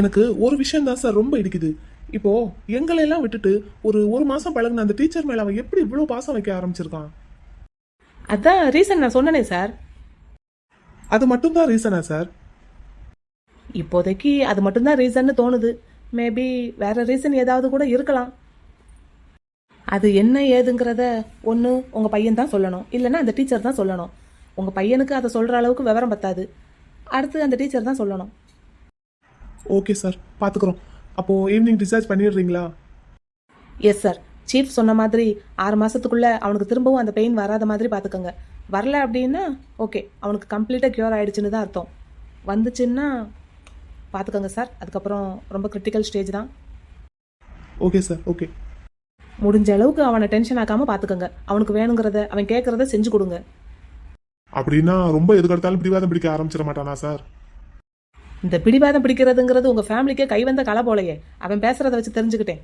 Speaker 3: எனக்கு ஒரு விஷயம் தான் சார் ரொம்ப இடிக்குது. இப்போ எங்களை எல்லாம் விட்டுட்டு ஒரு ஒரு மாசம் பழகுன அந்த டீச்சர் மேல அவன் எப்படி இவ்வளவு பாசம் வைக்க ஆரம்பிச்சிருக்கான்?
Speaker 4: அதான் ரீசன் நான் சொன்னனே சார்
Speaker 3: அது மட்டும்தான் ரீசனா சார்
Speaker 4: இப்போதைக்கு அது மட்டும்தான் ரீசன்னு தோணுது. மேபி வேற ரீசன் ஏதாவது கூட இருக்கலாம். அது என்ன ஏதுங்கிறத ஒன்று உங்கள் பையன் தான் சொல்லணும். இல்லைன்னா அந்த டீச்சர் தான் சொல்லணும். உங்கள் பையனுக்கு அதை சொல்கிற அளவுக்கு விவரம் பத்தாது. அடுத்து அந்த டீச்சர் தான் சொல்லணும்.
Speaker 3: ஓகே சார் பாத்துக்கிறோம். அப்போ ஈவினிங் டிஸ்சார்ஜ் பண்ணிடுறீங்களா?
Speaker 4: எஸ் சார் சீஃப் சொன்ன மாதிரி ஆறு மாதத்துக்குள்ளே அவனுக்கு திரும்பவும் அந்த பெயின் வராத மாதிரி பார்த்துக்கோங்க வரல அப்படின்னா ஓகே அவனுக்கு கம்ப்ளீட்டாக க்யூர் ஆயிடுச்சுன்னு தான் அர்த்தம். வந்துச்சுன்னா பார்த்துக்கோங்க சார். அதுக்கப்புறம் ரொம்ப கிரிட்டிக்கல் ஸ்டேஜ் தான்.
Speaker 3: Okay sir okay.
Speaker 4: முடிஞ்ச அளவுக்கு அவனை டென்ஷன் ஆக்காம பார்த்துக்கோங்க அவனுக்கு வேணுங்கிறத அவன் கேட்குறத செஞ்சு கொடுங்க.
Speaker 3: அப்படின்னா ரொம்ப எதுக்கெடுத்தாலும் பிடிவாதம் பிடிக்க ஆரம்பிச்சிட மாட்டானா சார்?
Speaker 4: இந்த பிடிவாதம் பிடிக்கிறதுங்கிறது உங்கள் ஃபேமிலிக்கே கை வந்த கலை போலையே. அவன் பேசுகிறத வச்சு தெரிஞ்சுக்கிட்டேன்.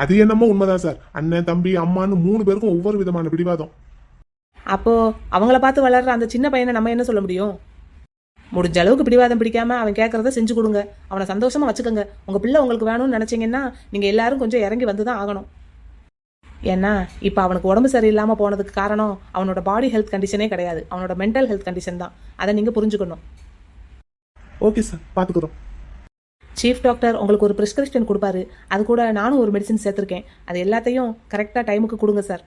Speaker 3: அது என்னமோ உண்மைதான் சார். அண்ணன் தம்பி அம்மான்னு மூணு பேருக்கும் ஒவ்வொரு விதமான பிடிவாதம்.
Speaker 4: அப்போ அவங்கள பார்த்து வளர்ற அந்த சின்ன பையனை நம்ம என்ன சொல்ல முடியும்? முடிஞ்ச அளவுக்கு பிடிவாதம் பிடிக்காம அவன் கேட்கறத செஞ்சு கொடுங்க. அவனை சந்தோஷமா வச்சுக்கோங்க. உங்க பிள்ளை உங்களுக்கு வேணும்னு நினைச்சீங்கன்னா நீங்க எல்லாரும் கொஞ்சம் இறங்கி வந்து தான் ஆகணும். ஏன்னா இப்போ அவனுக்கு உடம்பு சரியில்லாம போனதுக்கு காரணம் அவனோட பாடி ஹெல்த் கண்டிஷனே கிடையாது. அவனோட மென்டல் ஹெல்த் கண்டிஷன் தான். அதை நீங்க புரிஞ்சுக்கணும்.
Speaker 3: ஓகே சார் பாத்துக்கிறோம்.
Speaker 4: சீஃப் டாக்டர் உங்களுக்கு ஒரு ப்ரிஸ்கிரிப்ஷன் கொடுப்பாரு. அது கூட நானும் ஒரு மெடிசின் சேர்த்துருக்கேன். அது எல்லாத்தையும் கரெக்டாக டைமுக்கு கொடுங்க சார்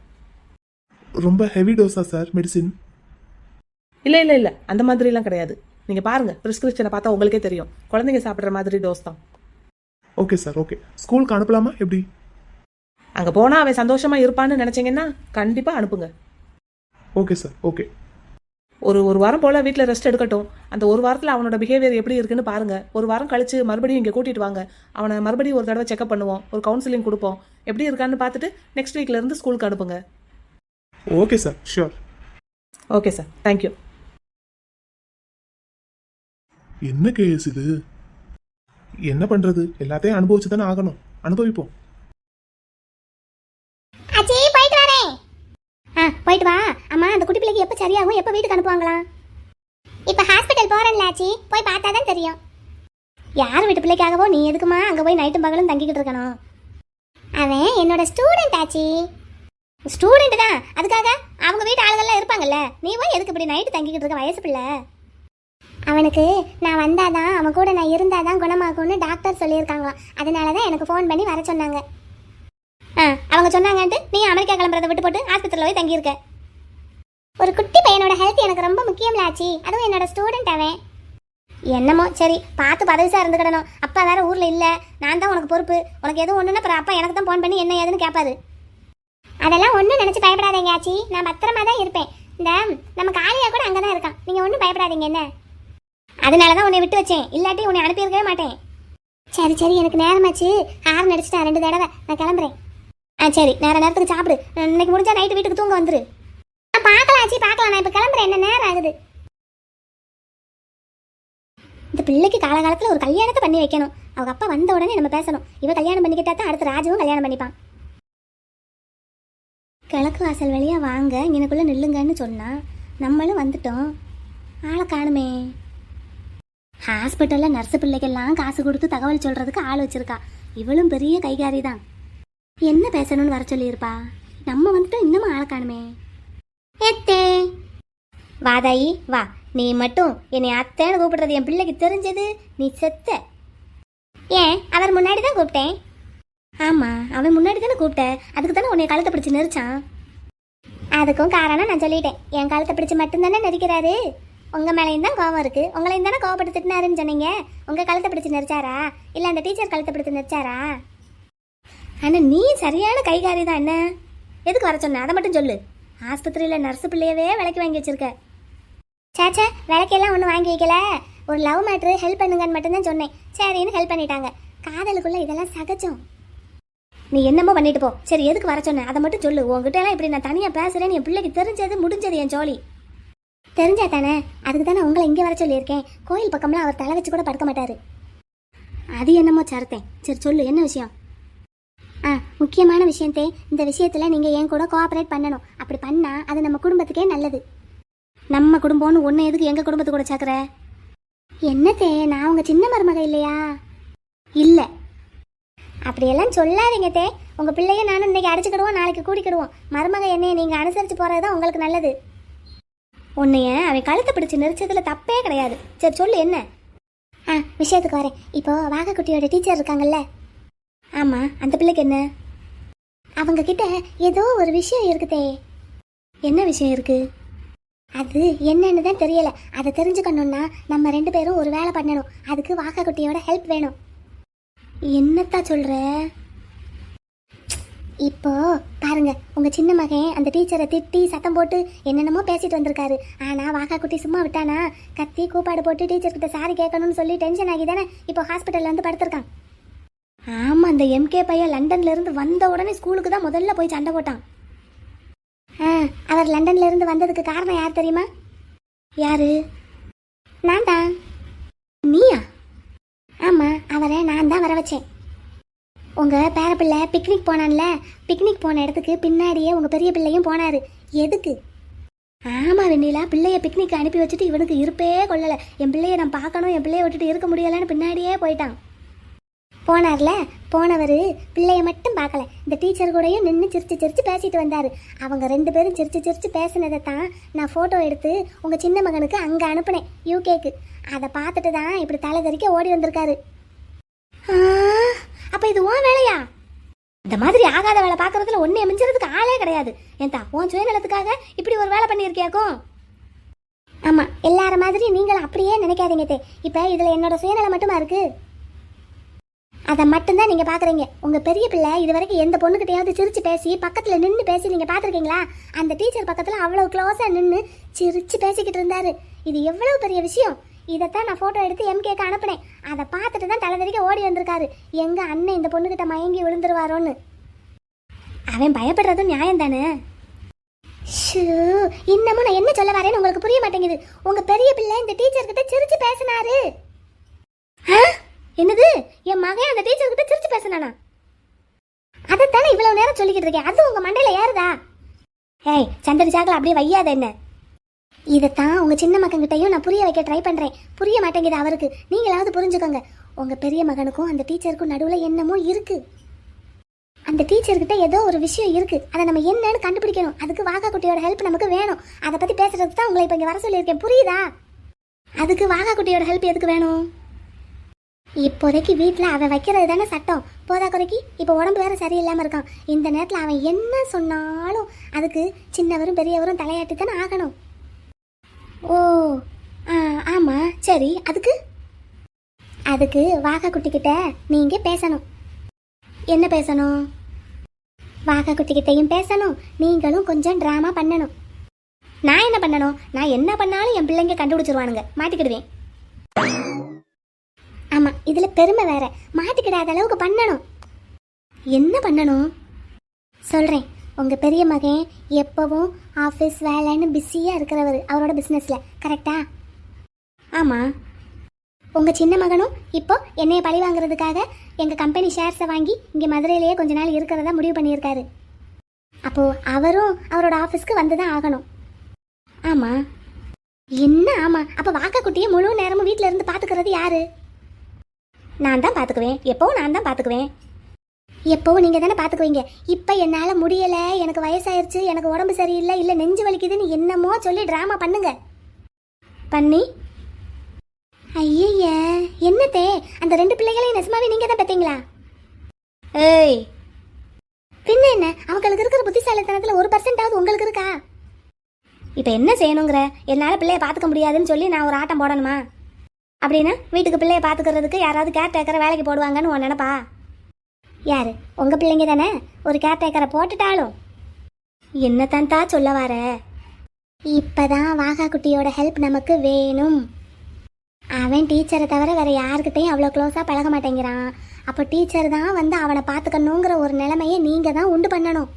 Speaker 3: ரொம்ப ஹெவி டோஸா சார் மெடிசின்
Speaker 4: இல்லை இல்லை இல்லை. அந்த மாதிரிலாம் கிடையாது. நீங்கள் பாருங்கள் ப்ரிஸ்கிரிப்ஷனை பார்த்தா உங்களுக்கே தெரியும். குழந்தைங்க சாப்பிட்ற மாதிரி டோஸ் தான்.
Speaker 3: ஓகே சார் ஓகே ஸ்கூலுக்கு அனுப்பலாமா? எப்படி?
Speaker 4: அங்கே போனால் அவன் சந்தோஷமாக இருப்பான்னு நினச்சிங்கன்னா கண்டிப்பாக அனுப்புங்க.
Speaker 3: ஓகே சார் ஓகே
Speaker 4: ஒரு ஒரு வாரம் போல் வீட்டில் ரெஸ்ட் எடுக்கட்டும். அந்த ஒரு வாரத்தில் அவனோட பிஹேவியர் எப்படி இருக்குன்னு பாருங்கள் ஒரு வாரம் கழிச்சு மறுபடியும் இங்கே கூட்டிகிட்டு வாங்க. அவனை மறுபடியும் ஒரு தடவை செக்அப் பண்ணுவோம். ஒரு கவுன்சிலிங் கொடுப்போம். எப்படி இருக்கான்னு பார்த்துட்டு நெக்ஸ்ட் வீக்லேருந்து ஸ்கூலுக்கு அனுப்புங்க.
Speaker 3: Okay sir sure
Speaker 4: okay sir thank you
Speaker 3: என்ன கேஸ் இது? என்ன பண்றது? எல்லாத்தையும் அனுபவிச்சு தானே ஆகணும். அனுபவிப்போம்
Speaker 2: ஆச்சி போயிட்டு வரேன் ஆ போயிட்டு வா. அம்மா அந்த குட்டி பிள்ளைக்கு எப்போ சரியாகும் எப்போ வீட்டுக்கு அனுப்புவாங்களா இப்போ ஹாஸ்பிட்டல் போறேன்ல ஆச்சி. போய் பார்த்தா தான் தெரியும். யார் வீட்டு பிள்ளைக்காகவோ நீ எதுக்குமா அங்கே போய் நைட்டும் பகலும் தங்கிக்கிட்டு இருக்கணும்? அவன் என்னோட ஸ்டூடெண்ட் ஆச்சி. ஸ்டூடெண்ட் தான். அதுக்காக அவங்க வீட்டு ஆளுகள்லாம் இருப்பாங்கல்ல. நீ போய் எதுக்கு இப்படி நைட்டு தங்கிக்கிட்டு இருக்க வயசு பிள்ளை? அவனுக்கு நான் வந்தாதான் அவன் கூட நான் இருந்தாதான் குணமாகும்னு டாக்டர் சொல்லியிருக்காங்களாம். அதனால தான் எனக்கு ஃபோன் பண்ணி வர சொன்னாங்க. ஆ அவங்க சொன்னாங்கன்ட்டு நீ அமெரிக்கா கிளம்புறதை விட்டு போட்டு ஆஸ்பத்திரியில் போய் தங்கியிருக்க. ஒரு குட்டி பையனோட ஹெல்த் எனக்கு ரொம்ப முக்கியம் ஆச்சி. அதுவும் என்னோட ஸ்டூடெண்ட் அவன். என்னமோ சரி பார்த்து பதவிசா இருந்துக்கிடணும். அப்பா வேற ஊரில் இல்லை. நான் தான் உனக்கு பொறுப்பு. உனக்கு எதுவும் ஒன்றுன்னா அப்புறம் அப்பா எனக்கு தான் ஃபோன் பண்ணி என்ன ஏதுன்னு கேட்பாரு. அதெல்லாம் ஒன்றும் நினச்சி பயப்படாதீங்க ஆச்சி. நான் பத்திரமா தான் இருப்பேன். இந்த நம்ம காளியா கூட அங்கே தான் இருக்கான். நீங்கள் ஒன்றும் பயப்படாதீங்க என்ன? அதனால தான் உன்னை விட்டு வச்சேன். இல்லாட்டி உன்னை அனுப்பியிருக்கவே மாட்டேன். சரி சரி எனக்கு நேரமாச்சு. ஹார்ன் அடிச்சிட்டேன் ரெண்டு தடவை. நான் கிளம்புறேன். ஆ சரி. நேர நேரத்துக்கு சாப்பிடு. இன்னைக்கு முடிஞ்சா நைட்டு வீட்டுக்கு தூங்க வந்துரு. பார்க்கலாம் ஆச்சு பார்க்கலாம். நான் இப்போ கிளம்புறேன். என்ன நேரம் ஆகுது? இந்த பிள்ளைக்கு காலகாலத்தில் ஒரு கல்யாணத்தை பண்ணி வைக்கணும். அவங்க அப்பா வந்த உடனே நம்ம பேசணும். இவ கல்யாணம் பண்ணிக்கிட்டா தான் அடுத்த ராஜுவும் கல்யாணம் பண்ணிப்பான். கிழக்கு வாசல் வழியா வாங்க. எனக்குள்ளே நில்லுங்கன்னு சொன்னால் நம்மளும் வந்துட்டோம். ஆளை காணுமே. ஹாஸ்பிட்டலில் நர்ஸு பிள்ளைக்கெல்லாம் காசு கொடுத்து தகவல் சொல்கிறதுக்கு ஆள் வச்சுருக்கா. இவளும் பெரிய கைகாரி தான். என்ன பேசணும்னு வர சொல்லியிருப்பா? நம்ம வந்துட்டு இன்னமும் ஆளை காணுமே. ஏத்தே. வாதாயி வா. நீ மட்டும் என்னை அத்தைன்னு கூப்பிடுறது என் பிள்ளைக்கு தெரிஞ்சது நீ செத்த. ஏன்? அவர் முன்னாடி தான் கூப்பிட்டேன். ஆமாம் அவன் முன்னாடி தானே கூப்பிட்ட. அதுக்கு தானே உன்னை கழுத்தை பிடிச்சி நெரிச்சான். அதுக்கும் காரணம் நான் சொல்லிட்டேன். என் கழுத்தை பிடிச்சி மட்டும்தானே நெரிக்கிறாரு? உங்கள் மேலேயும் தான் கோவம் இருக்குது உங்களையும் தானே கோவப்பட்டு திட்டினாருன்னு சொன்னீங்க. உங்கள் கழுத்தை பிடிச்சி நெரிச்சாரா? இல்லை அந்த டீச்சர் கழுத்தை பிடிச்சி நெரிச்சாரா? ஆனால் நீ சரியான கைகாரி தான் என்ன எதுக்கு வர சொன்ன? அதை மட்டும் சொல்லு. ஆஸ்பத்திரியில் நர்ஸு பிள்ளையவே விலைக்கு வாங்கி வச்சிருக்க. சேச்சே விளக்கெல்லாம் ஒன்றும் வாங்கி வைக்கல. ஒரு லவ் மேட்ரு ஹெல்ப் பண்ணுங்கன்னு மட்டும்தான் சொன்னேன். சரின்னு ஹெல்ப் பண்ணிட்டாங்க. காதலுக்குள்ளே இதெல்லாம் சகஜம். நீ என்னமோ பண்ணிட்டு போ. சரி எதுக்கு வர சொன்ன? அதை மட்டும் சொல்லு. உங்ககிட்ட எல்லாம் இப்படி நான் தனியாக பேசுகிறேன் என் பிள்ளைக்கு தெரிஞ்சது முடிஞ்சது என் ஜோலி. தெரிஞ்சா தானே? அதுக்கு தானே உங்களை இங்கே வர சொல்லியிருக்கேன். கோயில் பக்கம்லாம் அவர் தலை வச்சு கூட படுக்க மாட்டார். அது என்னமோ சரத்தேன் சரி சொல்லு என்ன விஷயம்? ஆ முக்கியமான விஷயத்தே இந்த விஷயத்தில் நீங்கள் என் கூட கோஆப்ரேட் பண்ணணும். அப்படி பண்ணால் அது நம்ம குடும்பத்துக்கே நல்லது. நம்ம குடும்பம்னு ஒன்று எதுக்கு எங்கள் குடும்பத்து கூட சேர்க்குற? என்னத்தே நான் உங்கள் சின்ன மருமக இல்லையா? இல்லை. அப்படியெல்லாம் சொல்லாதீங்க தே. உங்கள் பிள்ளைய நானும் இன்னைக்கு அடிச்சுக்கிடுவோம் நாளைக்கு கூடிக்கிடுவோம். மருமக என்னைய நீங்கள் அனுசரித்து போகிறது தான் உங்களுக்கு நல்லது. உன்னைய அவன் கழுத்தை பிடிச்சி நெரிச்சதில் தப்பே கிடையாது. சரி சொல்லு என்ன? ஆ விஷயத்துக்கு வரேன். இப்போ வாகக்குட்டியோட டீச்சர் இருக்காங்கல்ல? ஆமாம் அந்த பிள்ளைக்கு என்ன? அவங்க கிட்ட ஏதோ ஒரு விஷயம் இருக்குதே. என்ன விஷயம் இருக்கு? அது என்னன்னு தான் தெரியல. அதை தெரிஞ்சுக்கணும்னா நம்ம ரெண்டு பேரும் ஒரு வேலை பண்ணணும். அதுக்கு வாக்காக்குட்டியோட ஹெல்ப் வேணும். என்னத்தா சொல்ற? இப்போ பாருங்க உங்க சின்ன மகன் அந்த டீச்சரை திட்டி சத்தம் போட்டு என்னென்னமோ பேசிட்டு வந்திருக்காரு. ஆனா வாக்காக்குட்டி சும்மா விட்டானா? கத்தி கூப்பாடு போட்டு டீச்சர் கிட்ட சாரி கேட்கணும்னு சொல்லி டென்ஷன் ஆகி தானே இப்போ ஹாஸ்பிட்டல்ல வந்து படுத்திருக்கான். ஆமாம் அந்த எம்கே பையன் லண்டன்லேருந்து வந்த உடனே ஸ்கூலுக்கு தான் முதல்ல போய் சண்டை போட்டான். ஆ அவர் லண்டன்ல இருந்து வந்ததுக்கு காரணம் யார் தெரியுமா? யாரு? நான் தான். நீயா? ஆமாம் அவரை நான் தான் வர வச்சேன். உங்கள் பேரப்பிள்ளை பிக்னிக் போனான்ல? பிக்னிக் போன இடத்துக்கு பின்னாடியே உங்கள் பெரிய பிள்ளையும் போனார். எதுக்கு? ஆமாம் வெண்ணிலா பிள்ளைய பிக்னிக் அனுப்பி வச்சுட்டு இவனுக்கு இருப்பே கொள்ளலை என் பிள்ளைய நான் பார்க்கணும் என் பிள்ளைய விட்டுட்டு இருக்க முடியலன்னு பின்னாடியே போயிட்டான். போனார்ல? போனவர் பிள்ளைய மட்டும் பார்க்கல. இந்த டீச்சர் கூடயும் நின்று சிரிச்சு சிரிச்சு பேசிட்டு வந்தார். அவங்க ரெண்டு பேரும் சிரிச்சு சிரிச்சு பேசினதை தான் நான் ஃபோட்டோ எடுத்து உங்கள் சின்ன மகனுக்கு அங்கே அனுப்புனேன் யூகேக்கு அதை பார்த்துட்டு தான் இப்படி தலை தறிக்க ஓடி வந்திருக்காரு. அப்போ இது உன் வேலையா? இந்த மாதிரி ஆகாத வேலை பார்க்கறதுல ஒன்றே மிஞ்சிறதுக்கு ஆளே கிடையாது. ஏன்டா உன் சுயநலத்துக்காக இப்படி ஒரு வேலை பண்ணியிருக்கியாக்கும்? ஆமாம் எல்லார மாதிரி நீங்களும் அப்படியே நினைக்காதீங்க தே. இப்போ இதில் என்னோட சுயநலம் மட்டுமா இருக்குது அதை மட்டும்தான் நீங்கள் பார்க்குறீங்க உங்கள் பெரிய பிள்ளை இது வரைக்கும் எந்த பொண்ணுக்கிட்டையாவது சிரிச்சு பேசி பக்கத்தில் நின்று பேசி நீங்கள் பார்த்துருக்கீங்களா அந்த டீச்சர் பக்கத்தில் அவ்வளோ க்ளோஸாக நின்று சிரிச்சு பேசிக்கிட்டு இருந்தாரு. இது எவ்வளோ பெரிய விஷயம்? இதைத்தான் நான் ஃபோட்டோ எடுத்து எம்கேக்கு அனுப்புனேன். அதை பார்த்துட்டு தான் தலைதறிக்க ஓடி வந்திருக்காரு. எங்கள் அண்ணன் இந்த பொண்ணுக்கிட்ட மயங்கி விழுந்துருவாரோன்னு. அவன் பயப்படுறதும் நியாயம் தானே ஷூ, இன்னமும் நான் என்ன சொல்ல வரேன்னு உங்களுக்கு புரிய மாட்டேங்குது. உங்கள் பெரிய பிள்ளை இந்த டீச்சர்கிட்ட சிரித்து சிரிச்சு பேசினாரு. ஆ? என்னது? என் மகன் அந்த டீச்சர் கிட்ட சிரிச்சு பேசினானா? அதைத்தானே இவ்வளவு நேரம் சொல்லிக்கிட்டு இருக்கேன். அது உங்க மண்டையில ஏறுதா? ஏய் சந்தடி சாக்கில் அப்படியே வையாத என்ன? இதைத்தான் உங்க சின்ன மகன்கிட்டயும் நான் புரிய வைக்க ட்ரை பண்றேன். புரிய மாட்டேங்குது அவருக்கு. நீங்களாவது புரிஞ்சுக்கோங்க. உங்க பெரிய மகனுக்கும் அந்த டீச்சருக்கும் நடுவுல என்னமோ இருக்கு. அந்த டீச்சர்கிட்ட ஏதோ ஒரு விஷயம் இருக்கு. அதை நம்ம என்னன்னு கண்டுபிடிக்கணும். அதுக்கு வாகா குட்டியோட ஹெல்ப் நமக்கு வேணும். அதை பத்தி பேசுறதுக்கு தான் உங்களை இப்போ இங்க வர சொல்லியிருக்கேன். புரியுதா? அதுக்கு வாகா குட்டியோட ஹெல்ப் எதுக்கு வேணும்? இப்போதைக்கு வீட்டில் அவன் வைக்கிறது தானே சட்டம். போதா குறைக்கு? இப்போ உடம்பு வேற சரியில்லாமல் இருக்கான். இந்த நேரத்தில் அவன் என்ன சொன்னாலும் அதுக்கு சின்னவரும் பெரியவரும் தலையாட்டி தானே ஆகணும். ஓ ஆ ஆமாம் சரி அதுக்கு? அதுக்கு வாகா குட்டிக்கிட்ட நீங்கள் பேசணும். என்ன பேசணும்? வாகா குட்டிக்கிட்டையும் பேசணும். நீங்களும் கொஞ்சம் ட்ராமா பண்ணணும். நான் என்ன பண்ணணும்? நான் என்ன பண்ணாலும் என் பிள்ளைங்க கண்டுபிடிச்சிருவானுங்க. மாட்டிக்கிடுவேன். ஆமாம் இதில் பெருமை வேற. மாட்டிக்கிடாத அளவுக்கு பண்ணணும். என்ன பண்ணணும்? சொல்கிறேன் உங்கள் பெரிய மகன் எப்போவும் ஆஃபீஸ் வேலைன்னு பிஸியாக இருக்கிறவர். அவரோட பிஸ்னஸில் கரெக்டா ஆமாம் உங்கள் சின்ன மகனும் இப்போ என்னைய பழி வாங்குறதுக்காக எங்கள் கம்பெனி ஷேர்ஸை வாங்கி இங்கே மதுரையிலேயே கொஞ்ச நாள் இருக்கிறதா முடிவு பண்ணியிருக்காரு. அப்போது அவரும் அவரோட ஆஃபீஸ்க்கு வந்து தான் ஆகணும். ஆமாம் என்ன ஆமாம் அப்போ வாக்கக்குட்டியை முழு நேரமும் வீட்டில் இருந்து பார்த்துக்கிறது யாரு? நான் தான் பார்த்துக்குவேன் எப்போவும் நான் தான் பார்த்துக்குவேன் எப்போவும் நீங்கள் தானே பார்த்துக்குவீங்க இப்போ என்னால் முடியலை. எனக்கு வயசாயிருச்சு. எனக்கு உடம்பு சரியில்லை. இல்லை நெஞ்சு வலிக்குதுன்னு என்னமோ சொல்லி ட்ராமா பண்ணுங்க. பண்ணி ஐயய்ய. என்னத்தே? அந்த ரெண்டு பிள்ளைகளையும் நெசமாவே நீங்கள் தான் பார்த்தீங்களா ஏய். பின்ன என்ன? அவங்களுக்கு இருக்கிற புத்திசாலித்தனத்தில் ஒரு பர்சன்டாவது உங்களுக்கு இருக்கா? இப்போ என்ன செய்யணுங்கிற? என்னால் பிள்ளைய பார்த்துக்க முடியாதுன்னு சொல்லி நான் ஒரு ஆட்டம் போடணுமா? அப்படின்னா வீட்டுக்கு பிள்ளைய பார்த்துக்கிறதுக்கு யாராவது கேர் டேக்கரை வேலைக்கு போடுவாங்கன்னு உன் நினப்பா? உங்கள் பிள்ளைங்க தானே? ஒரு கேர் டேக்கரை போட்டுட்டாலும். என்னத்தான் தா சொல்ல வர? இப்போதான் வாகா குட்டியோட ஹெல்ப் நமக்கு வேணும். அவன் டீச்சரை தவிர வேறு யாருக்கிட்டையும் அவ்வளோ க்ளோஸாக பழக மாட்டேங்கிறான். அப்போ டீச்சர் தான் வந்து அவனை பார்த்துக்கணுங்கிற ஒரு நிலைமையை நீங்கள் தான் உண்டு பண்ணணும்.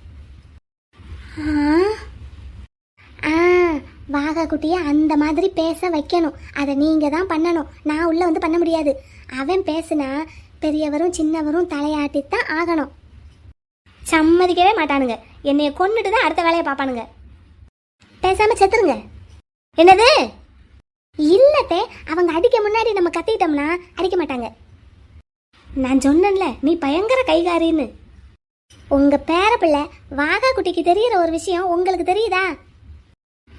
Speaker 2: ஆ? வாகா குட்டியை அந்த மாதிரி பேச வைக்கணும். அதை நீங்கள் தான் பண்ணணும். நான் உள்ளே வந்து பண்ண முடியாது. அவன் பேசுனா பெரியவரும் சின்னவரும் தலையாட்டித்தான் ஆகணும். சம்மதிக்கவே மாட்டானுங்க. என்னைய கொண்டுட்டு தான் அடுத்த வேலையை பார்ப்பானுங்க. பேசாமல் செத்துருங்க. என்னது? இல்லத்தே அவங்க அடிக்க முன்னாடி நம்ம கத்திட்டோம்னா அடிக்க மாட்டாங்க. நான் சொன்னேன்ல நீ பயங்கர கைகாரின்னு. உங்கள் பேரப்பிள்ளை வாகா குட்டிக்கு தெரியிற ஒரு விஷயம் உங்களுக்கு தெரியுதா?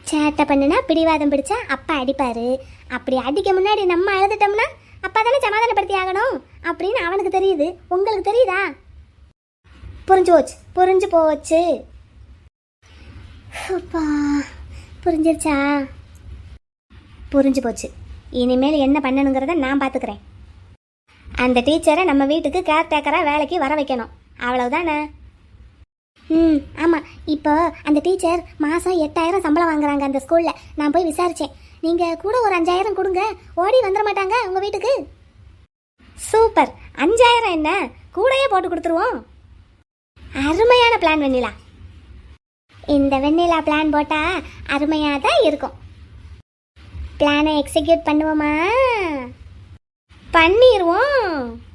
Speaker 2: சேட்டை பண்ணுனா பிடிவாதம் பிடிச்சா அப்பா அடிப்பாரு. அப்படி அடிக்க முன்னாடி நம்ம அழுதுட்டோம்னா அப்பா தானே சமாதானப்படுத்தி ஆகணும் அப்படின்னு அவனுக்கு தெரியுது. உங்களுக்கு தெரியுதா? புரிஞ்சு போச்சு புரிஞ்சு போச்சு. அப்பா புரிஞ்சிருச்சா? புரிஞ்சு போச்சு. இனிமேல் என்ன பண்ணணுங்கிறத நான் பார்த்துக்கிறேன். அந்த டீச்சரை நம்ம வீட்டுக்கு கேர் டேக்கராக வேலைக்கு வர வைக்கணும். அவ்வளவுதானே? ம் ஆமாம் இப்போ அந்த டீச்சர் மாதம் எட்டாயிரம் சம்பளம் வாங்குறாங்க அந்த ஸ்கூலில். நான் போய் விசாரித்தேன் நீங்கள் கூட ஒரு அஞ்சாயிரம் கொடுங்க. ஓடி வந்துட மாட்டாங்க உங்கள் வீட்டுக்கு. சூப்பர். அஞ்சாயிரம் என்ன? கூடயே போட்டு கொடுத்துருவோம். அருமையான பிளான் வெண்ணிலா. இந்த வெண்ணிலா பிளான் போட்டால் அருமையாக தான் இருக்கும். பிளானை எக்ஸிக்யூட் பண்ணுவோமா? பண்ணிடுவோம்